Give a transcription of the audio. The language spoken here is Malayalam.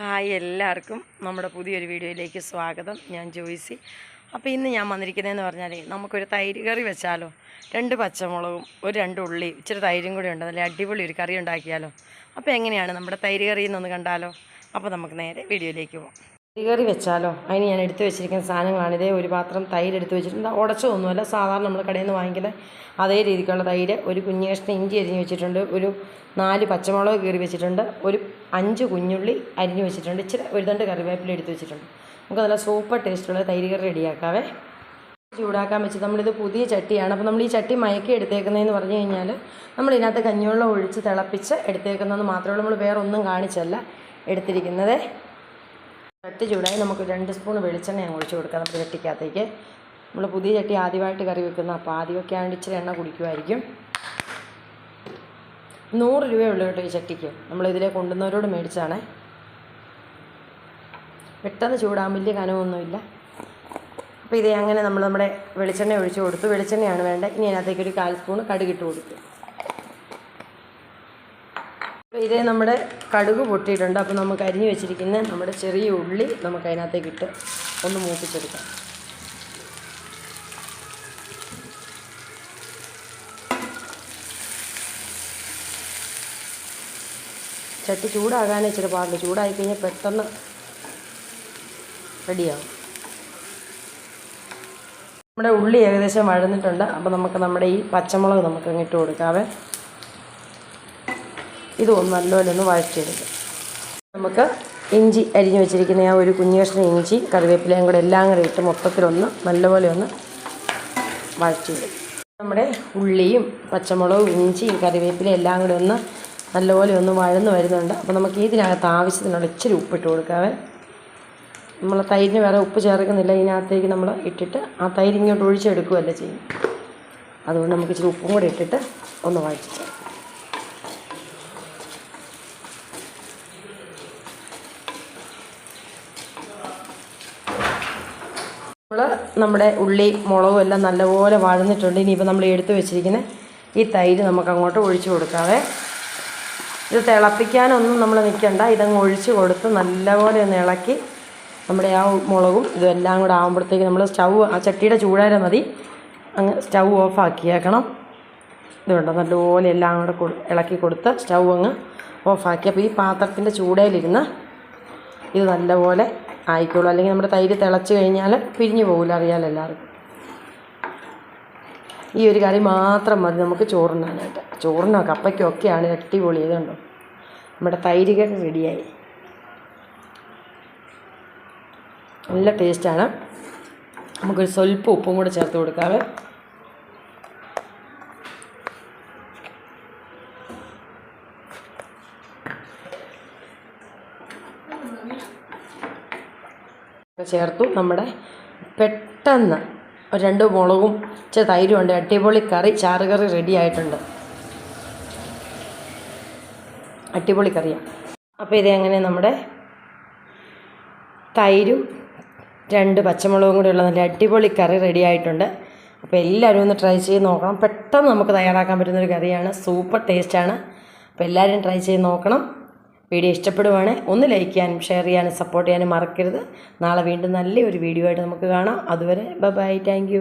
ഹായ് എല്ലാവർക്കും നമ്മുടെ പുതിയൊരു വീഡിയോയിലേക്ക് സ്വാഗതം. ഞാൻ ജോയിസി. അപ്പോൾ ഇന്ന് ഞാൻ വന്നിരിക്കുന്നതെന്ന് പറഞ്ഞാൽ നമുക്കൊരു തൈര് കറി വെച്ചാലോ? രണ്ട് പച്ചമുളകും ഒരു രണ്ട് ഉള്ളി ഇച്ചിരി തൈരും കൂടി ഉണ്ട്. നല്ല അടിപൊളി ഒരു കറി ഉണ്ടാക്കിയാലോ? അപ്പോൾ എങ്ങനെയാണ് നമ്മുടെ തൈര് കറി എന്നൊന്ന് കണ്ടാലോ? അപ്പോൾ നമുക്ക് നേരെ വീഡിയോയിലേക്ക് പോകാം കറി വെച്ചാലോ? അതിന് ഞാൻ എടുത്തു വെച്ചിരിക്കുന്ന സാധനങ്ങളാണ്. ഇതേ ഒരു പാത്രം തൈര് എടുത്തു വെച്ചിട്ടുണ്ട്. ഉടച്ചതൊന്നുമല്ല. സാധാരണ നമ്മൾ കടയിൽ നിന്ന് വാങ്ങിക്കുന്ന അതേ രീതിക്കുള്ള തൈര്. ഒരു കുഞ്ഞു കഷ്ണം ഇഞ്ചി അരിഞ്ഞ് വെച്ചിട്ടുണ്ട്. ഒരു നാല് പച്ചമുളക് കീറി വെച്ചിട്ടുണ്ട്. ഒരു അഞ്ച് കുഞ്ഞുള്ളി അരിഞ്ഞ് വെച്ചിട്ടുണ്ട്. ഇച്ചിരി ഒരു തണ്ട് കറിവേപ്പില എടുത്തു വെച്ചിട്ടുണ്ട്. നമുക്ക് നല്ല സൂപ്പർ ടേസ്റ്റുള്ള തൈര് കറി റെഡിയാക്കാവേ. ചൂടാക്കാൻ വെച്ച് നമ്മളിത് പുതിയ ചട്ടിയാണ്. അപ്പോൾ നമ്മൾ ഈ ചട്ടി മയക്കി എടുത്തേക്കുന്നതെന്ന് പറഞ്ഞു കഴിഞ്ഞാൽ നമ്മൾ ഇതിനകത്ത് കഞ്ഞിവെള്ളം ഒഴിച്ച് തിളപ്പിച്ച് എടുത്തേക്കുന്നതെന്ന് മാത്രമേ ഉള്ളൂ. നമ്മൾ വേറെ ഒന്നും കാണിച്ചല്ല എടുത്തിരിക്കുന്നത്. ചട്ടി ചൂടായി നമുക്ക് രണ്ട് സ്പൂൺ വെളിച്ചെണ്ണ ഞാൻ ഒഴിച്ച് കൊടുക്കാം. നമ്മുടെ ചട്ടിക്കകത്തേക്ക്. നമ്മൾ പുതിയ ചട്ടി ആദ്യമായിട്ട് കറി വെക്കുന്ന അപ്പോൾ ആദ്യമൊക്കെ ആണ് ഇച്ചിരി എണ്ണ കുടിക്കുമായിരിക്കും. നൂറ് രൂപയുള്ളൂ കേട്ടോ ഈ ചട്ടിക്ക്. നമ്മൾ ഇതിലെ കൊണ്ടുവന്നവരോട് മേടിച്ചാണ് പെട്ടെന്ന് ചൂടാൻ വലിയ കനമൊന്നുമില്ല. അപ്പോൾ ഇതേ അങ്ങനെ നമ്മൾ നമ്മുടെ വെളിച്ചെണ്ണ ഒഴിച്ച് കൊടുത്തു. വെളിച്ചെണ്ണയാണ് വേണ്ടത്. ഇനി അതിനകത്തേക്ക് ഒരു കാൽ സ്പൂൺ കടുകിട്ട് കൊടുത്തു അപ്പോൾ ഇതേ നമ്മുടെ കടുക് പൊട്ടിയിട്ടുണ്ട്. അപ്പോൾ നമുക്ക് അരിഞ്ഞു വെച്ചിരിക്കുന്ന നമ്മുടെ ചെറിയ ഉള്ളി നമുക്ക് അതിനകത്തേക്ക് ഇട്ട് ഒന്ന് മൂപ്പിച്ചെടുക്കാം. ചട്ടി ചൂടാകാനേ ഇച്ചിരി പാടില്ല ചൂടായി കഴിഞ്ഞാൽ പെട്ടെന്ന് റെഡിയാവും. നമ്മുടെ ഉള്ളി ഏകദേശം വഴന്നിട്ടുണ്ട്. അപ്പോൾ നമുക്ക് നമ്മുടെ ഈ പച്ചമുളക് നമുക്ക് ഇട്ട് കൊടുക്കാവേ. ഇത് നല്ലപോലെ ഒന്ന് വഴറ്റിയെടുക്കും. നമുക്ക് ഇഞ്ചി അരിഞ്ഞു വെച്ചിരിക്കുന്ന ആ ഒരു കുഞ്ഞു കഷ്ണം ഇഞ്ചി കറിവേപ്പിലയും കൂടെ എല്ലാം കൂടെ ഇട്ട് മൊത്തത്തിലൊന്ന് നല്ലപോലെ ഒന്ന് വഴറ്റിയിടും നമ്മുടെ ഉള്ളിയും പച്ചമുളകും ഇഞ്ചിയും കറിവേപ്പിലയും എല്ലാം കൂടെ ഒന്ന് നല്ലപോലെ ഒന്ന് വഴന്ന് വരുന്നുണ്ട്. അപ്പോൾ നമുക്ക് ഇതിനകത്ത് ആവശ്യത്തിനുള്ള ഇച്ചിരി ഉപ്പിട്ട് കൊടുക്കാവേ നമ്മൾ തൈരിന് വേറെ ഉപ്പ് ചേർക്കുന്നില്ല ഇതിനകത്തേക്ക് നമ്മൾ ഇട്ടിട്ട് ആ തൈര് ഇങ്ങോട്ട് ഒഴിച്ചെടുക്കുകയല്ല ചെയ്യും അതുകൊണ്ട് നമുക്ക് ഇച്ചിരി ഉപ്പും കൂടെ ഇട്ടിട്ട് ഒന്ന് വഴറ്റിച്ച് നമ്മൾ നമ്മുടെ ഉള്ളി മുളകും എല്ലാം നല്ലപോലെ വഴന്നിട്ടുണ്ട്. ഇനിയിപ്പോൾ നമ്മൾ എടുത്ത് വെച്ചിരിക്കുന്ന ഈ തൈര് നമുക്ക് അങ്ങോട്ട് ഒഴിച്ചു കൊടുക്കാവേ. ഇത് തിളപ്പിക്കാനൊന്നും നമ്മൾ നിൽക്കണ്ട. ഇതങ്ങ് ഒഴിച്ച് കൊടുത്ത് നല്ലപോലെ ഒന്ന് ഇളക്കി നമ്മുടെ ആ മുളകും ഇതെല്ലാം കൂടെ ആകുമ്പോഴത്തേക്ക് നമ്മൾ സ്റ്റൗ ആ ചട്ടിയുടെ ചൂടാരെ മതി. അങ്ങ് സ്റ്റൗ ഓഫ് ആക്കിയേക്കണം. ഇതുണ്ട്? നല്ലപോലെ എല്ലാം കൂടെ ഇളക്കി കൊടുത്ത് സ്റ്റൗ അങ്ങ് ഓഫാക്കി അപ്പോൾ ഈ പാത്രത്തിന്റെ ചൂടയിലിരുന്ന് ഇത് നല്ലപോലെ ആയിക്കോളൂ. അല്ലെങ്കിൽ നമ്മുടെ തൈര് തിളച്ച് കഴിഞ്ഞാൽ പിരിഞ്ഞു പോകില്ല അറിയാമല്ലോ എല്ലാവർക്കും. ഈ ഒരു കറി മാത്രം മതി നമുക്ക് ചോറിനാനായിട്ട് ചോറിനോ കപ്പയ്ക്കോ ഒക്കെയാണ് അടിപൊളി. ഇതുണ്ടോ നമ്മുടെ തൈര് റെഡിയായി. നല്ല ടേസ്റ്റാണ്. നമുക്കൊരു സ്വല്പം ഉപ്പും കൂടെ ചേർത്ത് കൊടുക്കാവേ. ചേർത്തു. നമ്മുടെ പെട്ടെന്ന് രണ്ട് മുളകും ഇച്ചിരി തൈരും ഉണ്ട്. അടിപൊളി കറി ചാറുകറി റെഡി ആയിട്ടുണ്ട്. അടിപൊളി കറിയാണ് അപ്പോൾ ഇത് എങ്ങനെ നമ്മുടെ തൈരും രണ്ട് പച്ചമുളകും കൂടി ഉള്ള നല്ല അടിപൊളി കറി റെഡി ആയിട്ടുണ്ട്. അപ്പോൾ എല്ലാവരും ഒന്ന് ട്രൈ ചെയ്ത് നോക്കണം. പെട്ടെന്ന് നമുക്ക് തയ്യാറാക്കാൻ പറ്റുന്നൊരു കറിയാണ്. സൂപ്പർ ടേസ്റ്റാണ് അപ്പോൾ എല്ലാവരും ട്രൈ ചെയ്ത് നോക്കണം. വീഡിയോ ഇഷ്ടപ്പെടുവാണേ ഒന്ന് ലൈക്ക് ചെയ്യാനും ഷെയർ ചെയ്യാനും സപ്പോർട്ട് ചെയ്യാനും മറക്കരുത്. നാളെ വീണ്ടും നല്ലൊരു വീഡിയോ ആയിട്ട് നമുക്ക് കാണാം. അതുവരെ ബൈ ബൈ താങ്ക്